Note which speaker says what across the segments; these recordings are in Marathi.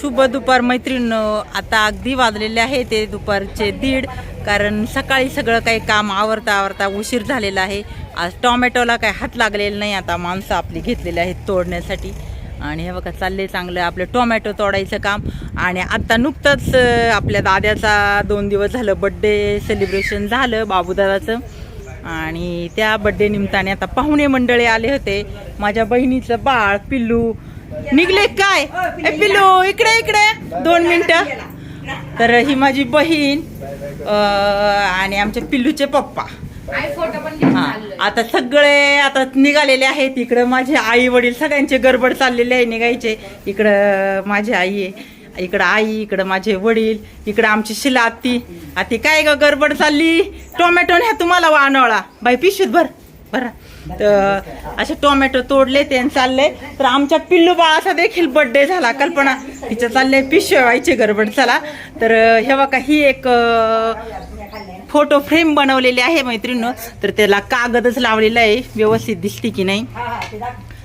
Speaker 1: शुभ दुपार मैत्रीण आता अगदी वाजलेले आहे ते दुपारचे दीड कारण सकाळी सगळं काही काम आवरता आवरता उशीर झालेला आहे. आज टोमॅटोला काही हात लागलेला नाही आता माणसं आपली घेतलेली आहेत तोडण्यासाठी. आणि हे बघा चालले चांगलं आपलं टोमॅटो तोडायचं काम. आणि आत्ता नुकतंच आपल्या दाद्याचा दोन दिवस झालं बड्डे सेलिब्रेशन झालं बाबूदादाचं. आणि त्या बड्डे निमित्ताने आता पाहुणे मंडळी आले होते. माझ्या बहिणीचं बाळ पिल्लू निघले काय? ए पिल्लू इकडे इकडे. दोन मिनिटं. तर ही माझी बहीण अं, आणि आमच्या पिल्लूचे पप्पा. हा. आता सगळे आता निघालेले आहेत. इकडं माझे आई वडील सगळ्यांचे गडबड चाललेले आहे निघायचे. इकडं माझी आई आहे. इकडं आई इकडं माझे वडील इकडं आमची शिला आत्ती. आती काय ग गडबड चालली? टोमॅटो न्या तुम्हाला वानवळा बाई पिशवीत भर. बरं. तर असे टोमॅटो तोडले ते आणि चालले. तर आमच्या पिल्लू बाळाचा देखील बड्डे झाला. कल्पना तिचं चाललंय पिशव्या व्हायची गडबड. चला. तर हे बघा ही एक फोटो फ्रेम बनवलेली आहे मैत्रिणी तर त्याला कागदच लावलेला आहे. व्यवस्थित दिसते की नाही?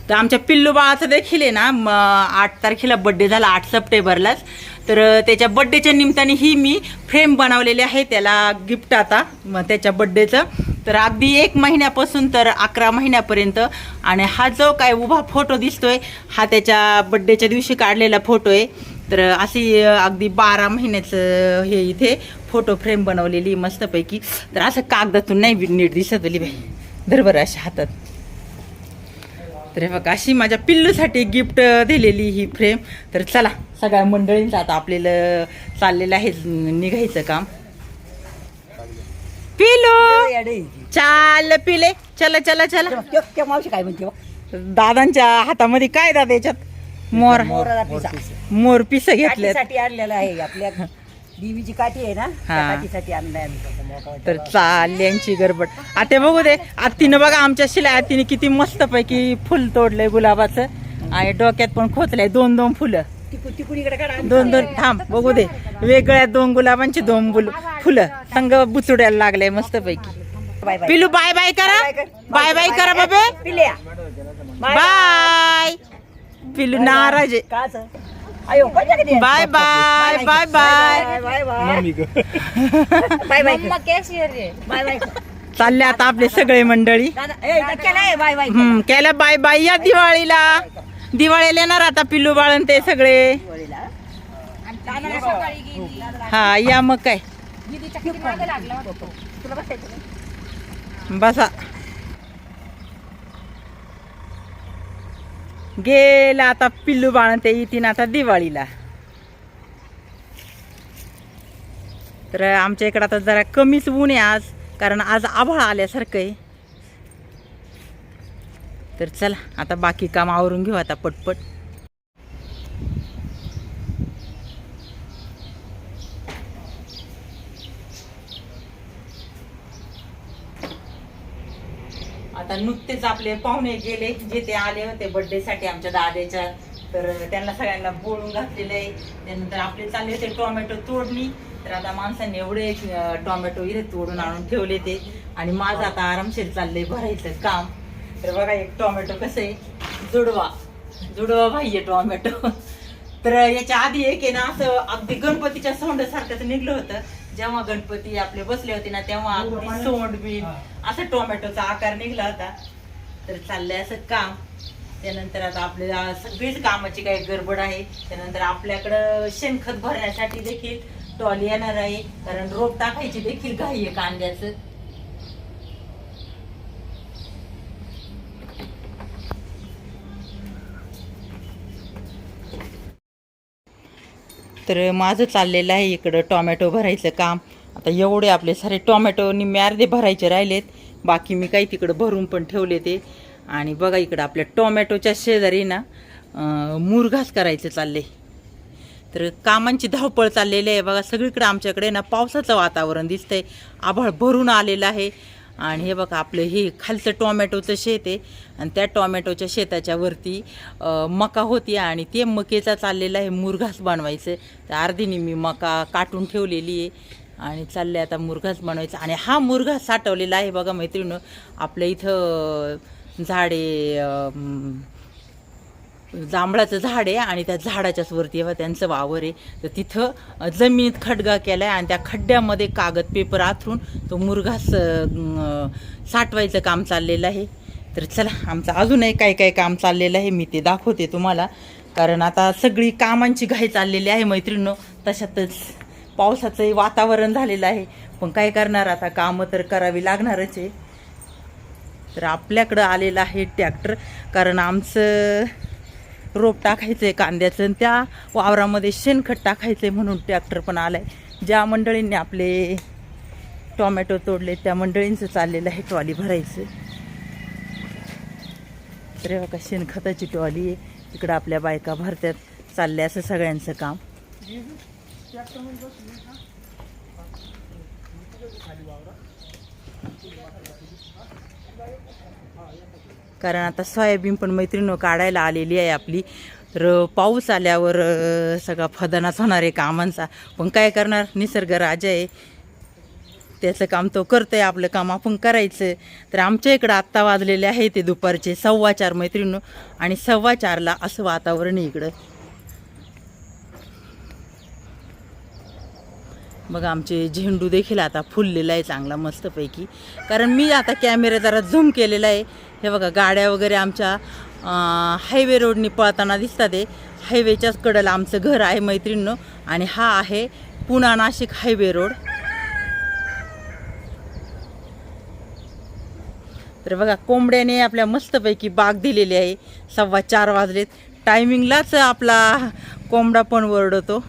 Speaker 1: तर आमच्या पिल्लू बाळाचं देखील आहे ना म, आठ तारखेला बड्डे झाला आठ सप्टेंबरलाच. तर त्याच्या बड्डेच्या निमित्ताने ही मी फ्रेम बनवलेली आहे त्याला गिफ्ट आता मग त्याच्या बड्डेचं तर अगदी एक महिन्यापासून तर अकरा महिन्यापर्यंत. आणि हा जो काय उभा फोटो दिसतोय हा त्याच्या बड्डेच्या दिवशी काढलेला फोटो आहे. तर अशी अगदी बारा महिन्याचं हे इथे फोटो फ्रेम बनवलेली मस्तपैकी. तर असं कागदातून नाही नीट दिसत आली बाई. दरबर अशा हातात. तर हे बघा अशी माझ्या पिल्लूसाठी गिफ्ट दिलेली ही फ्रेम. तर चला सगळ्या मंडळींचं आता आपल्याला चाललेलं आहे निघायचं काम. पिलू चाल पिले. चला चला चला.
Speaker 2: मावशी काय म्हणते?
Speaker 1: दादांच्या हातामध्ये काय दादा याच्यात? मोर. मोर पिस.
Speaker 2: काठीसाठी आणलेलं आहे आपल्या देवीची काठी आहे ना. काठीसाठी आणलंय आम्ही.
Speaker 1: तर चालल्यांची गडबड. आता बघू दे. आत्तीनं बघा आमच्या शिला आत्तीने किती मस्त पैकी फुल तोडलंय गुलाबाचं. आणि डोक्यात पण खोचलंय दोन दोन फुलं. दोन दोन थांब बघू दे. वेगळ्या दोन गुलाबांची दोन फुलं. संग बुचुड्याला लागलंय मस्त पैकी पिलू बाय बाय करा. बाय बाय करा. बाबे. बाय पिलू नाराज आहे.
Speaker 2: काच अयो कोणत्या कधी
Speaker 1: bye bye bye bye.
Speaker 2: Bye bye. Bye bye bye bye bye
Speaker 1: चालले आता आपले सगळे मंडळी.
Speaker 2: केलंय बाय बाय
Speaker 1: हम्म केलं. Bye bye. या दिवाळीला. दिवाळीला येणार आता पिल्लू बाळन ते सगळे.
Speaker 2: दिवाळीला.
Speaker 1: हा या मग काय.
Speaker 2: तुला बसायचं का?
Speaker 1: बसा. गेला आता पिल्लू बाळन ते येतील आता दिवाळीला. तर आमच्या इकडं आता जरा कमीच ऊन आहे आज. कारण आज आभाळ आल्यासारखं आहे तर चला आता बाकी काम आवरून घेऊ आता पटपट. आता नुकतेच आपले पाहुणे गेले जे ते आले होते बर्थडे साठी आमच्या दाद्याच्या तर त्यांना सगळ्यांना बोलून घातलेलं आहे त्यानंतर आपले चालले होते टोमॅटो तोडणी. तर आता माणसांनी एवढे टोमॅटो इथे तोडून आणून ठेवले ते. आणि माझं आता आरामशीर चाललंय भरायचं काम. तर बघा एक टोमॅटो कसं आहे? जुडवा. जुडवा भाई टोमॅटो. तर याच्या आधी एक आहे ना असं अगदी गणपतीच्या सोंडासारखंच निघलं होतं. जेव्हा गणपती आपले बसले होते ना तेव्हा अगदी सोंड बिन असं टोमॅटोचा आकार निघला होता. तर चाललंय असं काम. त्यानंतर आता आपल्याला सगळीच कामाची काही गडबड आहे. त्यानंतर आपल्याकडं शेणखत भरण्यासाठी देखील टॉली येणार आहे. कारण रोप टाकायची देखील घाई आहे कांद्याचं. तर माझं चाललेलं आहे इकडं टोमॅटो भरायचं काम. आता एवढे आपले सारे टोमॅटो निम्मे अर्धे भरायचे राहिलेत. बाकी मी काही तिकडं भरून पण ठेवले ते. आणि बघा इकडं आपल्या टोमॅटोच्या शेजारी ना मुरघास करायचं चालले तर कामांची धावपळ चाललेली आहे. बघा सगळीकडे आमच्याकडे ना पावसाचं वातावरण दिसतंय. आभाळ भरून आलेलं आहे. आणि हे बघा आपलं हे खालचं टोमॅटोचं शेत आहे. आणि त्या टोमॅटोच्या शेताच्या वरती मका होती आणि ते मकेचा चाललेला आहे. मुरघास बनवायचं. तर अर्धीने मी मका काटून ठेवलेली आहे. आणि चालले आता मुरघास बनवायचा. आणि हा मुरघास साठवलेला आहे. बघा मैत्रिणी आपल्या इथं झाडे जांभळाचं झाड आहे आणि त्या झाडाच्याच वरती आहे. त्यांचं वावर आहे. तर तिथं जमिनीत खड्डा केला आहे आणि त्या खड्ड्यामध्ये कागद पेपर आथरून तो मुरघा साठवायचं काम चाललेलं आहे. तर चला आमचं अजूनही काय काय काम चाललेलं आहे. मी ते दाखवते तुम्हाला. कारण आता सगळी कामांची घाई चाललेली आहे मैत्रिणींनो. तशातच पावसाचंही वातावरण झालेलं आहे. पण काय करणार आता? कामं तर करावी लागणारच आहे. तर आपल्याकडं आलेलं आहे ट्रॅक्टर. कारण आमचं रोप टाकायचं आहे कांद्याचं आणि त्या वावरामध्ये शेणखत टाकायचं आहे म्हणून ट्रॅक्टर पण आलं आहे ज्या मंडळींनी आपले टोमॅटो तोडले त्या मंडळींचं चाललेलं आहे ट्रॉली भरायचं. तर बघा शेणखताची ट्रॉली आहे. तिकडं आपल्या बायका भरत्यात. चालले असं सगळ्यांचं काम. कारण आता सोयाबीन पण मैत्रिणी काढायला आलेली आहे आपली. तर पाऊस आल्यावर सगळा फदनाच होणार आहे कामांचा. पण काय करणार? निसर्ग राजा आहे. त्याचं काम तो करतोय आपलं काम आपण करायचं. तर आमच्या इकडं आत्ता वाजलेले आहे ते दुपारचे सव्वा चार मैत्रिणी आणि सव्वा चारला असं वातावरण आहे इकडं. मग आमचे झेंडू देखील आता फुललेला आहे चांगला मस्तपैकी. कारण मी आता कॅमेरा जरा झूम केलेला आहे. हे बघा गाड्या वगैरे आमच्या हायवे रोडनी पळताना दिसतात आहे हायवेच्याच कडेला आमचं घर आहे मैत्रिणीनं. आणि हा आहे पुणा नाशिक हायवे रोड तर बघा कोंबड्याने आपल्या मस्तपैकी बाग दिलेली आहे. सव्वा चार वाजलेत. टायमिंगलाच आपला कोंबडा पण वरडतो